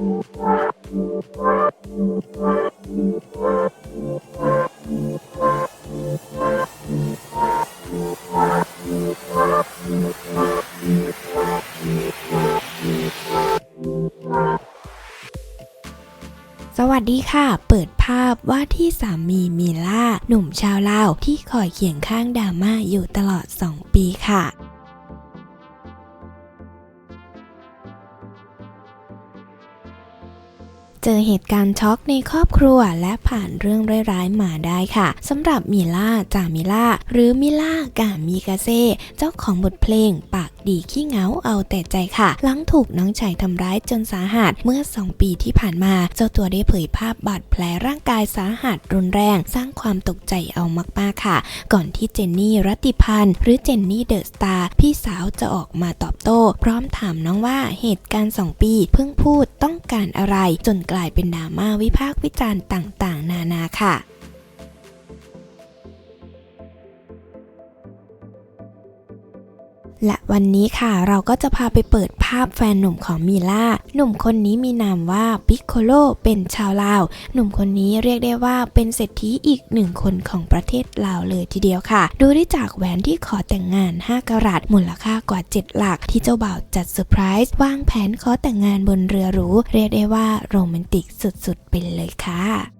สวัสดีค่ะ เปิดภาพว่าที่สามีมีล่า หนุ่มชาวลาวที่คอยเคียงข้างดราม่าอยู่ตลอด 2 ปีค่ะ เจอเหตุการณ์ช็อกในครอบครัวและผ่านเรื่องร้ายๆมาได้ค่ะสำหรับมิล่าจามิล่าหรือมิล่ากามิกาเซ่เจ้าของบทเพลงากดีขี้เหงาเอาแต่ใจค่ะ หลังถูกน้องชายทำร้ายจนสาหัสเมื่อ 2 ปีที่ผ่านมา เจ้าตัวได้เผยภาพบาดแผลร่างกายสาหัสรุนแรง สร้างความตกใจเอามากๆค่ะ ก่อนที่เจนนี่รัตติพันธ์หรือเจนนี่เดอะสตาร์พี่สาวจะออกมาตอบโต้ พร้อมถามน้องว่าเหตุการณ์ 2 ปี เพิ่งพูดต้องการอะไร จนกลายเป็นดราม่าวิพากษ์วิจารณ์ต่างๆ นานาค่ะ และวันนี้ค่ะเราก็จะพาไปเปิดภาพแฟนหนุ่มของมีล่า หนุ่มคนนี้มีนามว่าปิกโคโลเป็นชาวลาว หนุ่มคนนี้เรียกได้ว่าเป็นเศรษฐีอีกหนึ่งคนของประเทศลาวเลยทีเดียวค่ะ ดูได้จากแหวนที่ขอแต่งงาน 5กะรัตมูลค่ากว่า 7 หลัก ที่เจ้าบ่าวจัดเซอร์ไพรส์วางแผนขอแต่งงานบนเรือหรูเรียกได้ว่าโรแมนติกสุดๆไปเลยค่ะ